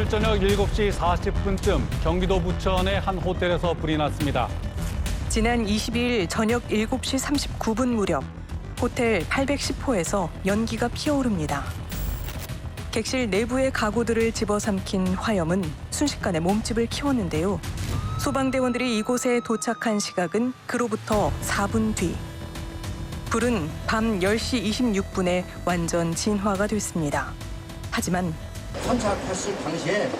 오늘 저녁 7시 40분쯤 경기도 부천의 한 호텔에서 불이 났습니다. 지난 22일 저녁 7시 39분 무렵 호텔 810호에서 연기가 피어오릅니다. 객실 내부의 가구들을 집어삼킨 화염은 순식간에 몸집을 키웠는데요. 소방대원들이 이곳에 도착한 시각은 그로부터 4분 뒤. 불은 밤 10시 26분에 완전 진화가 됐습니다. 하지만 선착했을 당시에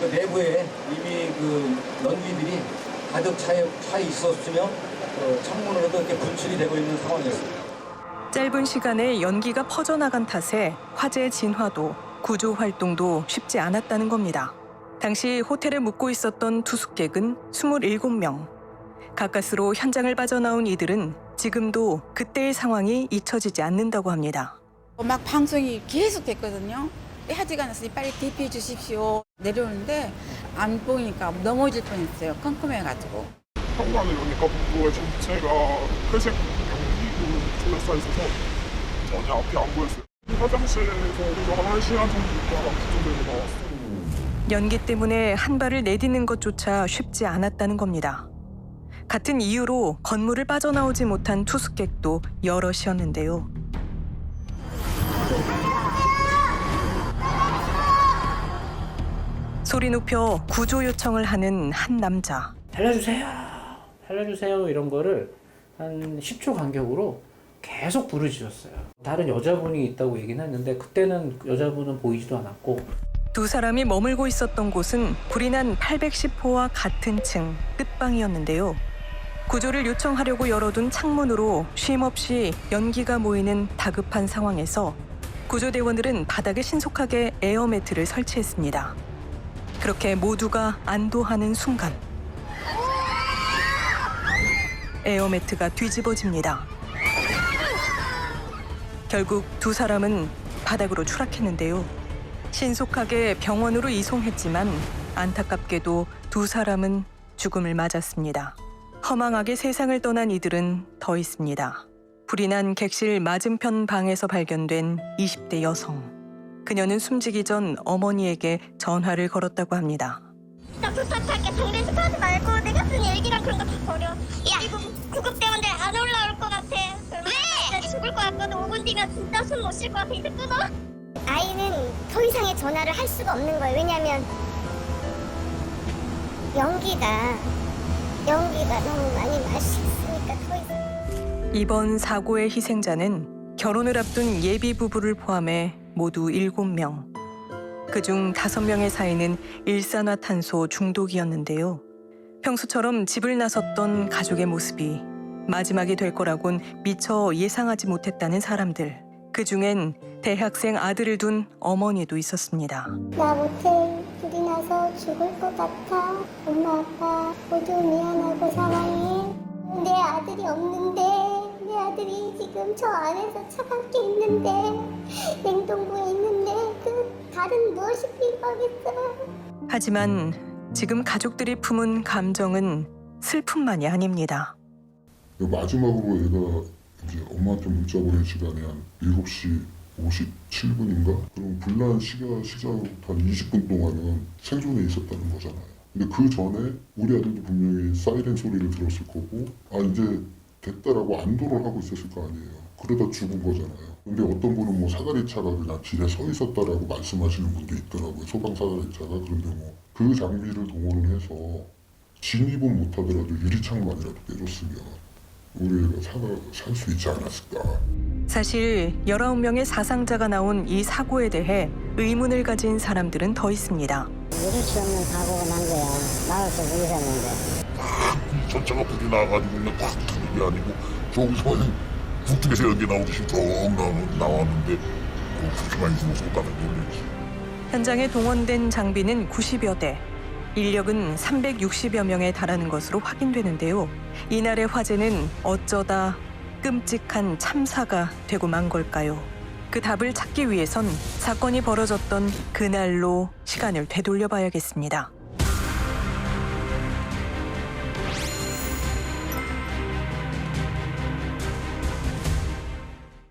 그 내부에 이미 그 연기들이 가득 차, 차 있었으며 어, 창문으로도 이렇게 분출이 되고 있는 상황이었습니다. 짧은 시간에 연기가 퍼져나간 탓에 화재 진화도 구조 활동도 쉽지 않았다는 겁니다. 당시 호텔에 묵고 있었던 투숙객은 27명. 가까스로 현장을 빠져나온 이들은 지금도 그때의 상황이 잊혀지지 않는다고 합니다. 막 방송이 계속 됐거든요. 하지가 않았으니 빨리 대피해 주십시오. 내려오는데 안 보이니까 넘어질 뻔했어요. 컴컴해가지고. 현관을 여니까 복도의 전체가 회색 연기로 둘러싸여 있어서 전혀 앞이 안 보였어요. 화장실에서 그래서 한 1시간 정도 있다가 구조대로 나왔어요. 연기 때문에 한 발을 내딛는 것조차 쉽지 않았다는 겁니다. 같은 이유로 건물을 빠져나오지 못한 투숙객도 여럿이었는데요. 소리 높여 구조 요청을 하는 한 남자. 살려주세요. 살려주세요. 이런 거를 한 10초 간격으로 계속 부르짖었어요. 다른 여자분이 있다고 얘기는 했는데 그때는 여자분은 보이지도 않았고 두 사람이 머물고 있었던 곳은 불이 난 810호와 같은 층 끝방이었는데요. 구조를 요청하려고 열어둔 창문으로 쉼없이 연기가 모이는 다급한 상황에서 구조대원들은 바닥에 신속하게 에어매트를 설치했습니다. 그렇게 모두가 안도하는 순간 에어매트가 뒤집어집니다. 결국 두 사람은 바닥으로 추락했는데요. 신속하게 병원으로 이송했지만 안타깝게도 두 사람은 죽음을 맞았습니다. 허망하게 세상을 떠난 이들은 더 있습니다. 불이 난 객실 맞은편 방에서 발견된 20대 여성. 그녀는 숨지기 전 어머니에게 전화를 걸었다고 합니다. 나 부탁할게. 장례 식 하지 말고 내가 쓴 일기랑 그런 거 다 버려. 야! 이거 구급대원들 안 올라올 것 같아. 왜? 나 죽을 것 같거든. 5분 뒤면 진짜 숨 못 쉴 것 같아. 이제 끊어 아이는 더 이상의 전화를 할 수가 없는 거예요 왜냐면 연기가 연기가 너무 많이 마셨으니까 더 이상. 이번 사고의 희생자는 결혼을 앞둔 예비 부부를 포함해 모두 7명. 그중 5명의 사이는 일산화탄소 중독이었는데요. 평소처럼 집을 나섰던 가족의 모습이 마지막이 될 거라곤 미처 예상하지 못했다는 사람들. 그 중엔 대학생 아들을 둔 어머니도 있었습니다. 나 못해 불이 나서 죽을 것 같아 엄마 아빠 모두 미안하고 사랑해 내 아들이 없는데 내 아들이 지금 저 안에서 차갑게 있는데 냉동고에 있는데 그 다른 무엇이 필요하겠어요 하지만 지금 가족들이 품은 감정은 슬픔만이 아닙니다. 마지막으로 얘가 이제 엄마한테 문자 보낸 시간이 한 7시 57분인가? 그럼 불난 시가 시작부터 한 20분 동안은 생존해 있었다는 거잖아요. 근데 그 전에 우리 아들도 분명히 사이렌 소리를 들었을 거고 아 이제 됐다라고 안도를 하고 있었을 거 아니에요. 그러다 죽은 거잖아요. 근데 어떤 분은 뭐 사다리차가 그냥 길에 서 있었다라고 말씀하시는 분도 있더라고요. 소방 사다리차가 그런데 뭐 그 장비를 동원을 해서 진입은 못하더라도 유리창만이라도 때렸으면 우리 애가 살아 살수 있지 않았을까. 사실 19명의 사상자가 나온 이 사고에 대해 의문을 가진 사람들은 더 있습니다. 일치 없는 사고가 난 거야. 나갈 수 있었는데. 전차가 불이 나가지고 그냥 팍 터진 게 아니고 저기서 북쪽에서 연기 나오듯이 쭉 나, 나왔는데 그 그렇게만 있으면 쏟아낸 놀랬지. 현장에 동원된 장비는 90여 대, 인력은 360여 명에 달하는 것으로 확인되는데요. 이날의 화재는 어쩌다 끔찍한 참사가 되고 만 걸까요? 그 답을 찾기 위해선 사건이 벌어졌던 그날로 시간을 되돌려 봐야겠습니다.